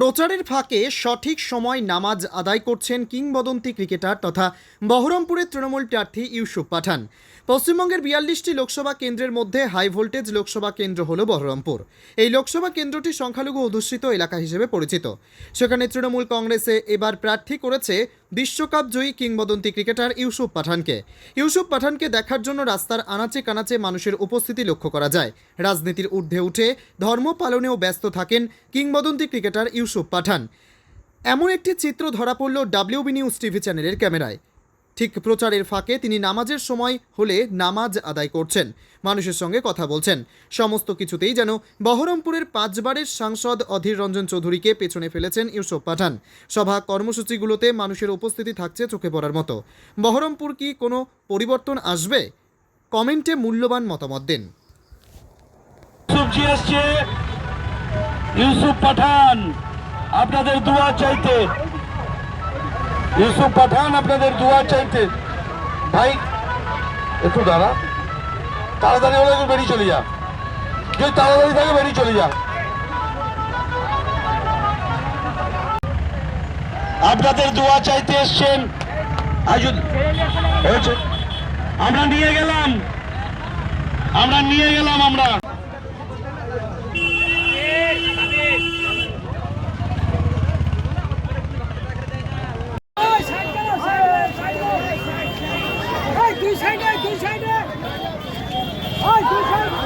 প্রচারের ফাঁকে সঠিক সময় নামাজ আদায় করছেন কিংবদন্তি ক্রিকেটার তথা বহরমপুরের তৃণমূল প্রার্থী ইউসুফ পাঠান। পশ্চিমবঙ্গের বিয়াল্লিশটি লোকসভা কেন্দ্রের মধ্যে হাই ভোল্টেজ লোকসভা কেন্দ্র হল বহরমপুর। এই লোকসভা কেন্দ্রটি সংখ্যালঘু অধ্যুষিত এলাকা হিসেবে পরিচিত। সেখানে তৃণমূল কংগ্রেসে এবার প্রার্থী করেছে বিশ্বকাপ জয়ী কিংবদন্তি ক্রিকেটার ইউসুফ পাঠানকে। ইউসুফ পাঠানকে দেখার জন্য রাস্তার আনাচে কানাচে মানুষের উপস্থিতি লক্ষ্য করা যায়। রাজনীতির ঊর্ধ্বে উঠে ধর্ম পালনেও ব্যস্ত থাকেন কিংবদন্তি ক্রিকেটার ইউসুফ পাঠান। এমন একটি চিত্র ধরা পড়ল ডাব্লিউবি নিউজ টিভি চ্যানেলের ক্যামেরায়। ঠিক প্রচারের ফাঁকে তিনি নামাজের সময় হলে নামাজ আদায় করছেন, মানুষের সঙ্গে কথা বলছেন। সমস্ত কিছুতেই যেন বহরমপুরের পাঁচবারের সাংসদ অধীর রঞ্জন চৌধুরীকে পেছনে ফেলেছেন ইউসুফ পাঠান। সভা কর্মসূচিগুলোতে মানুষের উপস্থিতি থাকছে চোখে পড়ার মতো। বহরমপুর কি কোনো পরিবর্তন আসবে? কমেন্টে মূল্যবান মতামত দিন। ইউসুফ পাঠান, আপনাদের দোয়া চাইতে। ইউসুফ পাঠান, আপনাদের দোয়া চাইতে। ভাই, একটু দাঁড়া। তাড়াতাড়ি হলে বেরিয়ে চলে যা। যদি তাড়াতাড়ি থাকে, বেরিয়ে চলে যা। আপনাদের দোয়া চাইতে এসছেন আমরা নিয়ে গেলাম। আমরা নিয়ে গেলাম আমরা। দুই সাইডে দুই সাইডে। ওই দুই সাইডে।